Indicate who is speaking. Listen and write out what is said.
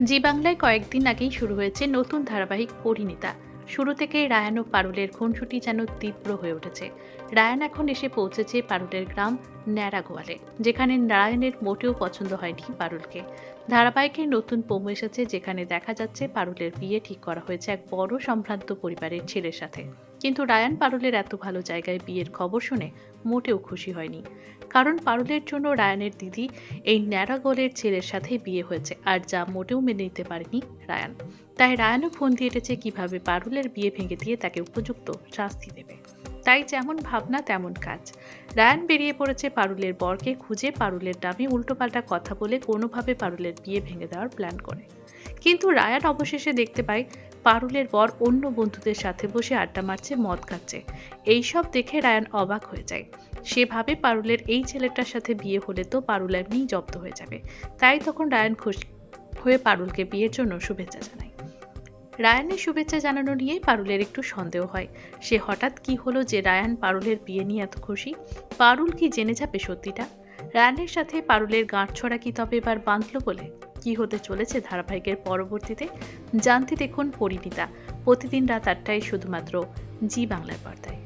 Speaker 1: জি বাংলায় কয়েকদিন আগেই শুরু হয়েছে নতুন ধারাবাহিক পরিণীতা শুরু থেকেই রায়ান ও পারুলের খুনসুটি যেন তীব্র হয়ে উঠেছে। রায়ান এখন এসে পৌঁছেছে পারুলের গ্রাম ন্যাড়াগোয়ালে, যেখানে নারায়ণের মোটেও পছন্দ হয়নি পারুলকে। ধারাবাহিকের নতুন পোম এসেছে যেখানে দেখা যাচ্ছে পারুলের বিয়ে ঠিক করা হয়েছে এক বড় সম্ভ্রান্ত পরিবারের ছেলের সাথে। কিন্তু রায়ান পারুলের এত ভালো জায়গায় বিয়ের খবর শুনে মোটেও খুশি হয়নি। কারণ পারুলের জন্য রায়ানের দিদি এই ন্যাড়াগোলের ছেলের সাথে বিয়ে হয়েছে আর যা মোটেও মেনে নিতে পারেনি রায়ান। তাই রায়ানও ফোন দিয়ে এটেছে কীভাবে পারুলের বিয়ে ভেঙে দিয়ে তাকে উপযুক্ত শাস্তি দেবে। তাই যেমন ভাবনা, তেমন কাজ। রায়ান বেরিয়ে পড়েছে পারুলের বরকে খুঁজে। পারুলের নামে উল্টোপাল্টা কথা বলে কোনোভাবে পারুলের বিয়ে ভেঙে দেওয়ার প্ল্যান করে। কিন্তু রায়ান অবশেষে দেখতে পায়, পারুলের বর অন্য বন্ধুদের সাথে বসে আড্ডা মারছে, মদ খাচ্ছে। এইসব দেখে রায়ান অবাক হয়ে যায়। সে ভাবে পারুলের এই ছেলেটার সাথে বিয়ে হলে তো পারুল এমনিই জব্দ হয়ে যাবে। তাই তখন রায়ান খুশি হয়ে পারুলকে বিয়ের জন্য শুভেচ্ছা জানায়। রায়ানের শুভেচ্ছা জানানো নিয়ে পারুলের একটু সন্দেহ হয়। সে হঠাৎ কি হলো যে রায়ান পারুলের বিয়ে নিয়ে এত খুশি? পারুল কি জেনে যাবে সত্যিটা? রায়ানের সাথে পারুলের গাঁটছড়া কি তবে এবার বাঁধল বলে? কি হতে চলেছে ধারাবাহিকের পরবর্তীতে? জানতে দেখুন পরিণীতা। প্রতিদিন রাত আটটায় শুধুমাত্র জি বাংলার পর্দায়